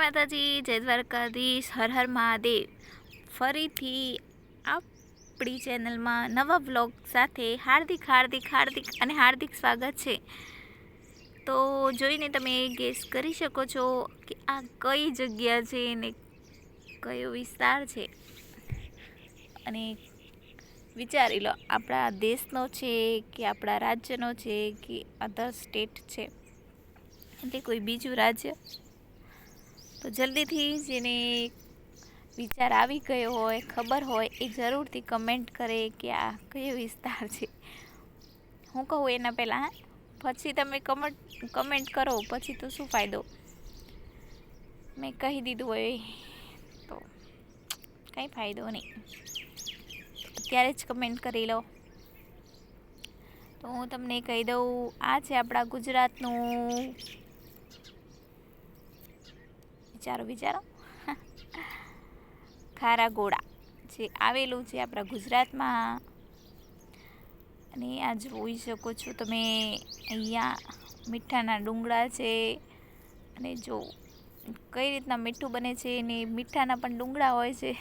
માતાજી, જય દ્વારકાધીશ, હર હર મહાદેવ. ફરીથી આપણી ચેનલમાં નવા વ્લોગ સાથે હાર્દિક હાર્દિક હાર્દિક અને હાર્દિક સ્વાગત છે. તો જોઈને તમે ગેસ કરી શકો છો કે આ કઈ જગ્યા છે ને કયો વિસ્તાર છે. અને વિચારી લો, આપણા દેશનો છે કે આપણા રાજ્યનો છે કે અધર સ્ટેટ છે. એટલે કોઈ બીજું રાજ્ય? તો જલ્દીથી જેને વિચાર આવી ગયો હોય, ખબર હોય, એ જરૂરથી કમેન્ટ કરે કે આ કયો વિસ્તાર છે. હું કહું એના પહેલાં પછી તમે કમેન્ટ કમેન્ટ કરો, પછી તો શું ફાયદો? મેં કહી દીધું હોય તો કંઈ ફાયદો નહીં. અત્યારે જ કમેન્ટ કરી લો. તો હું તમને કહી દઉં, આ છે આપણા ગુજરાતનું વિચારો વિચારો. ખારા ગોળા જે આવેલું છે આપણા ગુજરાતમાં. અને આ જોઈ શકો છો તમે, અહીંયા મીઠાના ડુંગળા છે. અને જો કઈ રીતના મીઠું બને છે એને મીઠાના પણ ડુંગળા હોય છે.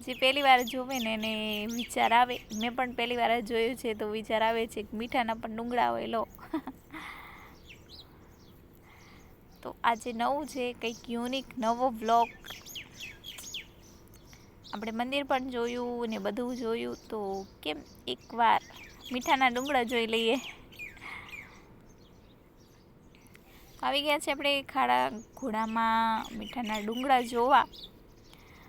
જે પહેલી વાર જોવે ને એને વિચાર આવે. મેં પણ પહેલી વાર જોયું છે તો વિચાર આવે છે કે મીઠાના પણ ડુંગળા હોય, લો. તો આજે નવું છે, કંઈક યુનિક નવો બ્લોગ આપણે મંદિર પણ જોયું ને બધું જોયું, તો કેમ એકવાર મીઠાના ડુંગળા જોઈ લઈએ. આવી ગયા છે આપણે ખાડા ઘોડામાં મીઠાના ડુંગળા જોવા.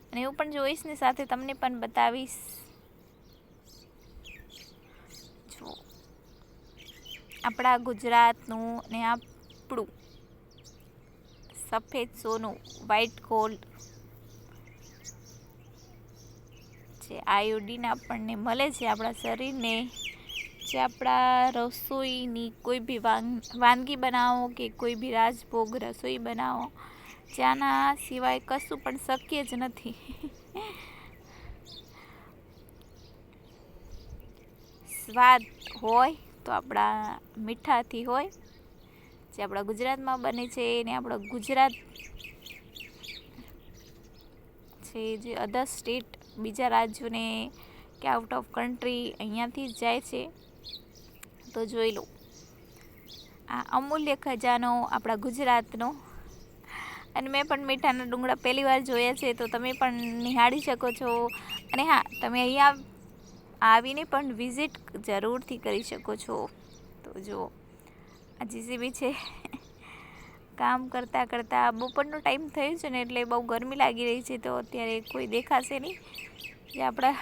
અને હું પણ જોઈશ ને સાથે તમને પણ બતાવીશ. આપણા ગુજરાતનું ને આપણું સફેદ સોનું વ્હાઈટ ગોલ્ડ જે આયોડીન આપણને મળે છે આપણા શરીરને, જે આપણા રસોઈની કોઈ બી વાનગી બનાવો કે કોઈ બી રાજભોગ, રસોઈ બનાવો જ્યાંના સિવાય કશું પણ શક્ય જ નથી. સ્વાદ હોય તો આપણા મીઠાથી હોય જે આપણા ગુજરાતમાં બને છે એને આપણા ગુજરાત છે, જે અધર સ્ટેટ બીજા રાજ્યોને કે આઉટ ઓફ કન્ટ્રી અહીંયાથી જાય છે, તો જોઈ લો. આ અમૂલ્ય ખજાનો આપણા ગુજરાતનો. અને મેં પણ મીઠાના ડુંગળા પહેલી વાર જોયા છે, તો તમે પણ નિહાળી શકો છો. અને હા, તમે અહીંયા આવીને પણ વિઝિટ જરૂરથી કરી શકો છો. તો જુઓ. આ જીસીબી છે. કામ કરતાં કરતાં બપોરનો ટાઈમ થયો છે ને એટલે બહુ ગરમી લાગી રહી છે તો અત્યારે કોઈ દેખાશે નહીં. જે આપણા,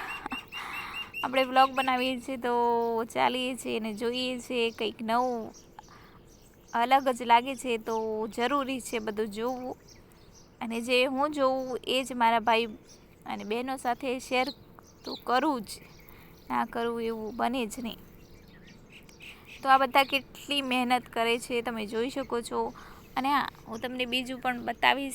આપણે બ્લોગ બનાવીએ છીએ તો ચાલીએ છીએ અને જોઈએ છીએ કંઈક નવું, અલગ જ લાગે છે તો જરૂરી છે બધું જોવું. અને જે હું જોઉં એ જ મારા ભાઈ અને બહેનો સાથે શેર તો કરું જ. ના કરવું એવું બને જ નહીં. તો આ બધા કેટલી મહેનત કરે છે, તમે જોઈ શકો છો. અને હા, હું તમને બીજું પણ બતાવીશ.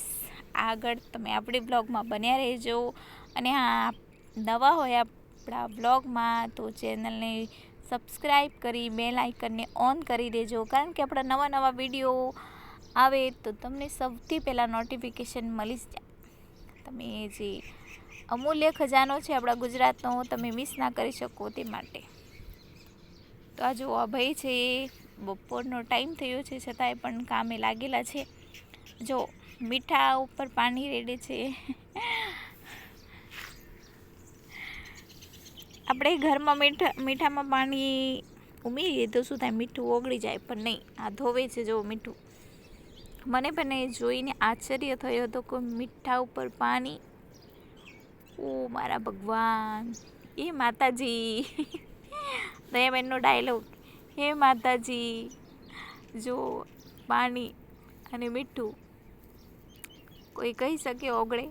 આગળ તમે આપણી બ્લોગમાં બન્યા રહેજો. અને હા નવા હોય આપણા બ્લોગમાં, તો ચેનલને સબસ્ક્રાઈબ કરી, બેલ આઇકનને ઓન કરી દેજો. કારણ કે આપણા નવા નવા વીડિયો આવે, તો તમને સૌથી પહેલાં નોટિફિકેશન મળી જ જાય. તમે જે અમૂલ્ય ખજાનો છે આપણા ગુજરાતનો, તમે મિસ ના કરી શકો તે માટે. તો આ જો અભય છે બપોરનો ટાઈમ થયો છે, છતાંય પણ કામે લાગેલા છે. જો, મીઠા ઉપર પાણી રેડે છે. આપણે ઘરમાં મીઠા, મીઠામાં પાણી ઉમેરીએ તો શું થાય, મીઠું ઓગળી જાય, પણ નહીં, આ ધોવે છે જો મીઠું. મને પણ એ જોઈને આશ્ચર્ય થયો હતો કે મીઠા ઉપર પાણી. ઓ મારા ભગવાન, એ માતાજી. દયાબેનનો ડાયલોગ હે માતાજી, જો પાણી અને મીઠું કોઈ કહી શકે ઓગળે?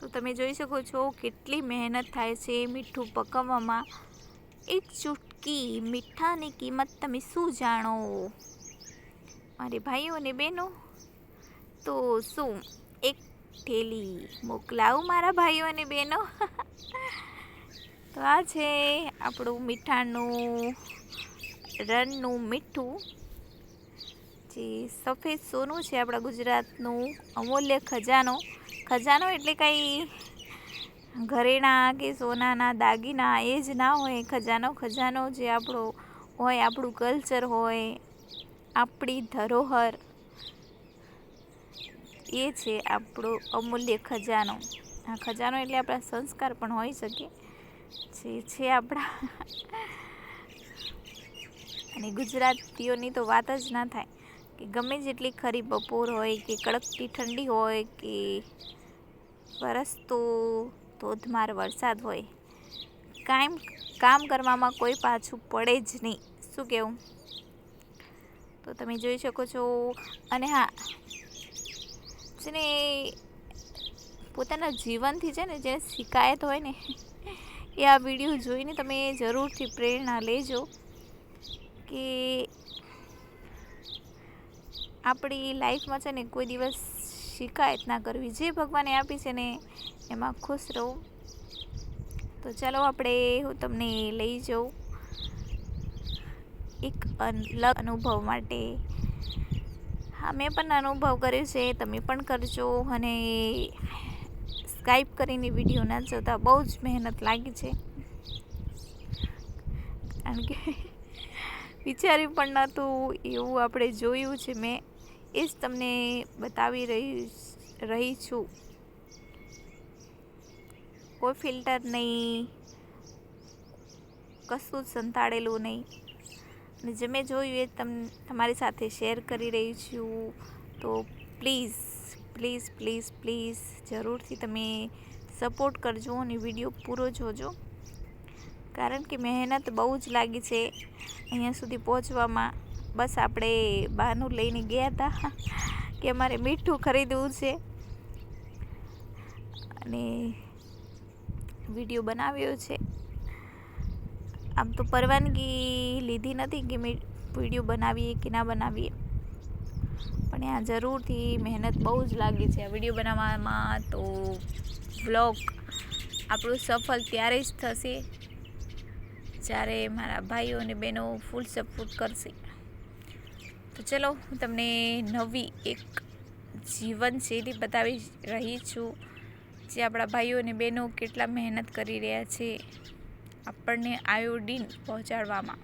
તો તમે જોઈ શકો છો કેટલી મહેનત થાય છે મીઠું પકવવામાં. એક ચૂટકી મીઠાની કિંમત તમે શું જાણો? મારે ભાઈઓ અને બહેનો, તો શું એક થેલી મોકલાવું મારા ભાઈઓ અને બહેનો? તો આ છે આપણું મીઠાનું રનનું મીઠું. જે સફેદ સોનું છે આપણા ગુજરાતનું અમૂલ્ય ખજાનો. ખજાનો એટલે કંઈ ઘરેણા કે સોનાના દાગીના એ જ ના હોય. ખજાનો ખજાનો જે આપણો હોય, આપણું કલ્ચર હોય, આપણી ધરોહર, એ છે આપણો અમૂલ્ય ખજાનો. આ ખજાનો એટલે આપણા સંસ્કાર પણ હોઈ શકે. જે છે આપણા. અને ગુજરાતીઓની તો વાત જ ના થાય. કે ગમે જેટલી ખરી બપોર હોય, કે કડકતી ઠંડી હોય, કે વરસતો ધોધમાર વરસાદ હોય. કાયમ કામ કરવામાં કોઈ પાછું પડે જ નહીં. શું કહેવું તો તમે જોઈ શકો છો. અને હા, જેને પોતાના જીવનથી છે ને જે શિકાયત હોય ને એ આ વીડિયો જોઈને તમે જરૂરથી પ્રેરણા લેજો કે આપણી લાઈફમાં છે ને કોઈ દિવસ શિકાયત ના કરવી. જે ભગવાને આપી છે ને એમાં ખુશ રહો. તો ચાલો આપણે હું તમને લઈ જાઉં એક અલગ અનુભવ માટે. હા, મેં પણ અનુભવ કર્યો છે, તમે પણ કરજો અને સ્કાઈપ કરીને વીડિયો ના જોતા બહુ જ મહેનત લાગી છે. કારણ કે વિચાર્યું પણ નહોતું, એવું આપણે જોયું છે મેં, એ જ તમને બતાવી રહી રહી છું. કોઈ ફિલ્ટર નહીં, કશું જ સંતાડેલું નહીં. અને જે મેં જોયું એ તમ, તમારી સાથે શેર કરી રહી છું. તો પ્લીઝ પ્લીઝ પ્લીઝ પ્લીઝ જરૂરથી તમે સપોર્ટ કરજો અને વીડિયો પૂરો જોજો. કારણ કે મહેનત બહુ જ લાગી છે અહીંયા સુધી પહોંચવામાં. બસ આપણે બહાનું લઈને ગયા હતા કે અમારે મીઠું ખરીદવું છે. અને વીડિયો બનાવ્યો છે. આમ તો પરવાનગી લીધી નથી કે મેં, વીડિયો બનાવીએ કે ના બનાવીએ. પણ આ જરૂરથી મહેનત બહુ જ લાગી છે આ વીડિયો બનાવવામાં તો વ્લોગ આપણું સફળ ત્યારે જ થશે જ્યારે મારા ભાઈઓ અને બહેનો ફૂલ સપોર્ટ કરશે. તો ચલો, હું તમને નવી એક જીવનશૈલી બતાવી રહી છું, જે આપણા ભાઈઓ અને બહેનો કેટલા મહેનત કરી રહ્યા છે આપણને આયોડીન પહોંચાડવામાં.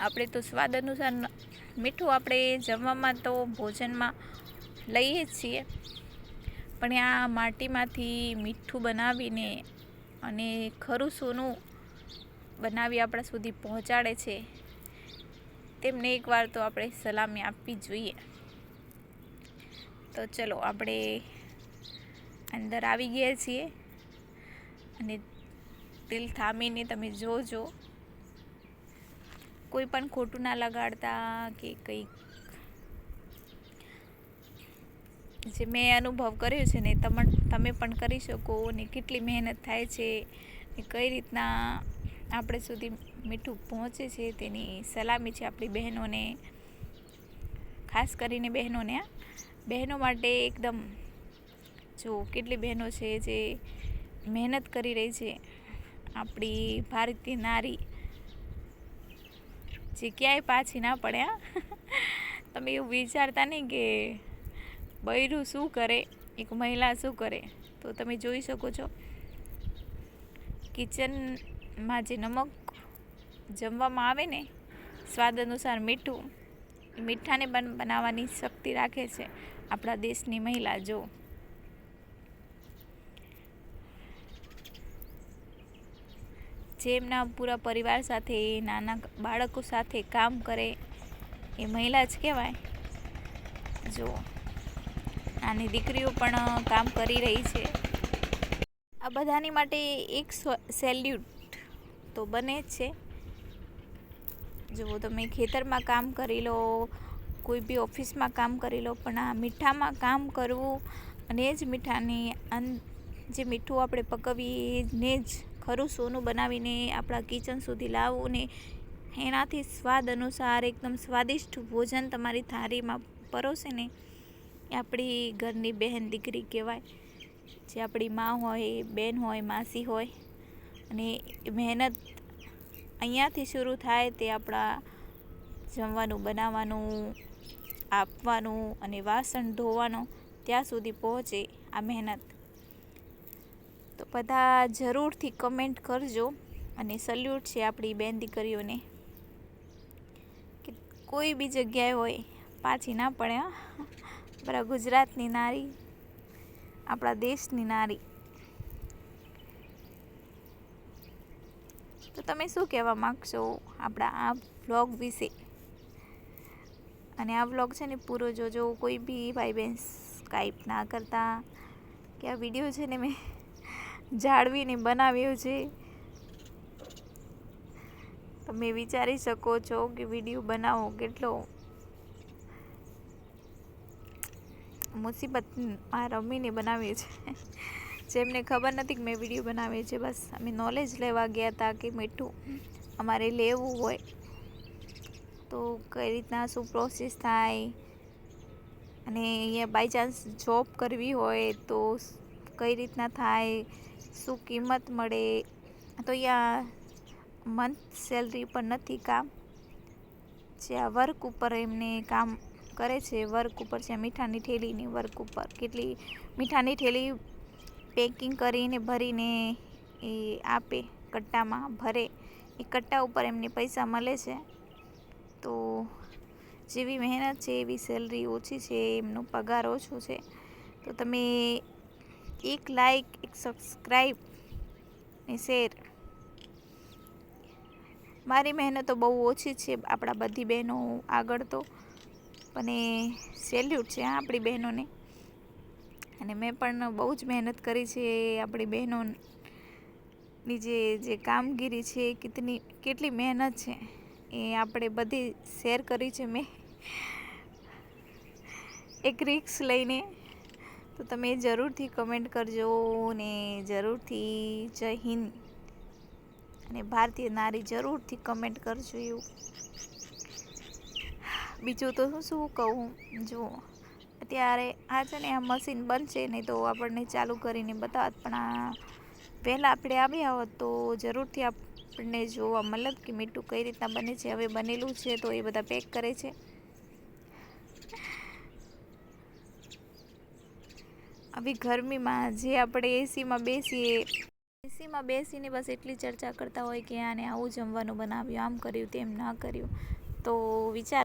આપણે તો સ્વાદ અનુસાર મીઠું આપણે જમવામાં તો ભોજનમાં લઈએ જ છીએ. પણ આ માટીમાંથી મીઠું બનાવીને અને ખરું સોનું બનાવી આપણા સુધી પહોંચાડે છે, તેમને એકવાર તો આપણે સલામી આપવી જોઈએ. તો ચલો આપણે અંદર આવી ગયા છીએ અને દિલ થામીને તમે જોજો. કોઈ પણ ખોટું ના લગાડતા કે કંઈક. જે મેં અનુભવ કર્યો છે ને તમે તમે પણ કરી શકો ને કેટલી મહેનત થાય છે ને કઈ રીતના આપણે સુધી મીઠું પહોંચે છે તેની સલામી છે આપણી બહેનોને. ખાસ કરીને બહેનોને બહેનો માટે એકદમ જો કેટલી બહેનો છે જે મહેનત કરી રહી છે. આપણી ભારતીય નારી જે ક્યાંય પાછી ના પડ્યા તમે એવું વિચારતા નહીં કે બૈરું શું કરે, એક મહિલા શું કરે. તો તમે જોઈ શકો છો, કિચનમાં જે નમક જમવામાં આવે ને, સ્વાદ અનુસાર મીઠું મીઠાને બનાવવાની શક્તિ રાખે છે આપણા દેશની મહિલા. જો જે એમના પૂરા પરિવાર સાથે નાના બાળકો સાથે કામ કરે, એ મહિલા જ કહેવાય. જો, નાની દીકરીઓ પણ કામ કરી રહી છે. આ બધાની માટે એક સેલ્યુટ તો બને જ છે. જો, તમે ખેતરમાં કામ કરી લો, કોઈ બી ઓફિસમાં કામ કરી લો, પણ આ મીઠામાં કામ કરવું અને એ જ મીઠાની જે મીઠું આપણે પકવીએ ને જ ખરું સોનું બનાવીને આપણા કિચન સુધી લાવવું ને એનાથી સ્વાદ અનુસાર એકદમ સ્વાદિષ્ટ ભોજન તમારી થાળીમાં પરોસે ને આપણી ઘરની બહેન દીકરી કહેવાય. જે આપણી મા હોય, બેન હોય, માસી હોય અને મહેનત અહીંયાથી શરૂ થાય તે આપણા જમવાનું, બનાવવાનું, આપવાનું અને વાસણ ધોવાનું ત્યાં સુધી પહોંચે આ મહેનત. તો બધા જરૂરથી કમેન્ટ કરજો અને સલ્યુટ છે આપણી બેન દીકરીઓને. કે કોઈ બી જગ્યાએ હોય, પાછી ના પડે, હા. આપણા ગુજરાતની નારી, આપણા દેશની નારી. તો તમે શું કહેવા માગશો આપણા આ વ્લોગ વિશે? અને આ વ્લોગ છે ને પૂરો જોજો, કોઈ બી ભાઈ બહેન સ્કાઈપ ના કરતા. કે આ વીડિયો છે ને મેં જાળવીને બનાવ્યો છે. તમે વિચારી શકો છો કે વીડિયો બનાવો કેટલો મુસીબતમાં રમીને બનાવીએ છે. જેમને ખબર નથી કે મેં વીડિયો બનાવ્યો છે. બસ અમે નોલેજ લેવા ગયા હતા કે મીઠું અમારે લેવું હોય. તો કઈ રીતના શું પ્રોસેસ થાય? અને અહીંયા બાય ચાન્સ જોબ કરવી હોય તો કઈ રીતના થાય? શું કિંમત મળે? તો અહીંયા મંથ સેલરી પણ નથી કામ. જે આ વર્ક ઉપર એમને કામ કરે છે વર્ક ઉપર છે, મીઠાની ઠેલીની વર્ક ઉપર. કેટલી મીઠાની ઠેલી પેકિંગ કરીને ભરીને એ આપે, કટ્ટામાં ભરે. એ કટ્ટા ઉપર એમને પૈસા મળે છે. તો જેવી મહેનત છે, એવી સેલરી ઓછી છે, એમનો પગાર ઓછો છે. તો તમે એક લાઈક એક સબસ્ક્રાઈબ ને શેર મારી મહેનતો બહુ ઓછી છે આપણા બધી બહેનો આગળ તો. પણ સેલ્યુટ છે હા આપણી બહેનોને. અને મેં પણ બહુ જ મહેનત કરી છે આપણી બહેનોની જે જે કામગીરી છે, કેટલી કેટલી મહેનત છે એ આપણે બધી શેર કરી છે મેં. એક રિક્સ લઈને તો તમે જરૂરથી કમેન્ટ કરજો ને જરૂરથી જય હિન્દ. અને ભારતીય નારી જરૂરથી કમેન્ટ કરજો એવું. બીજું તો હું શું કહું? જુઓ, અત્યારે આ છે ને આ મશીન બનશે નહીં તો આપણને ચાલુ કરીને બતાવત પણ આ પહેલાં આપણે આવ્યા હોત તો જરૂરથી આપણને જોવા મતલબ કે મીઠું કઈ રીતના બને છે, હવે બનેલું છે તો એ બધા પેક કરે છે. આવી ગરમીમાં જે આપણે એસીમાં બેસીએ, એસીમાં બેસીને બસ એટલી ચર્ચા કરતા હોય કે આને આવું જમવાનું બનાવ્યું, આમ કર્યું, તેમ ના કર્યું. તો વિચાર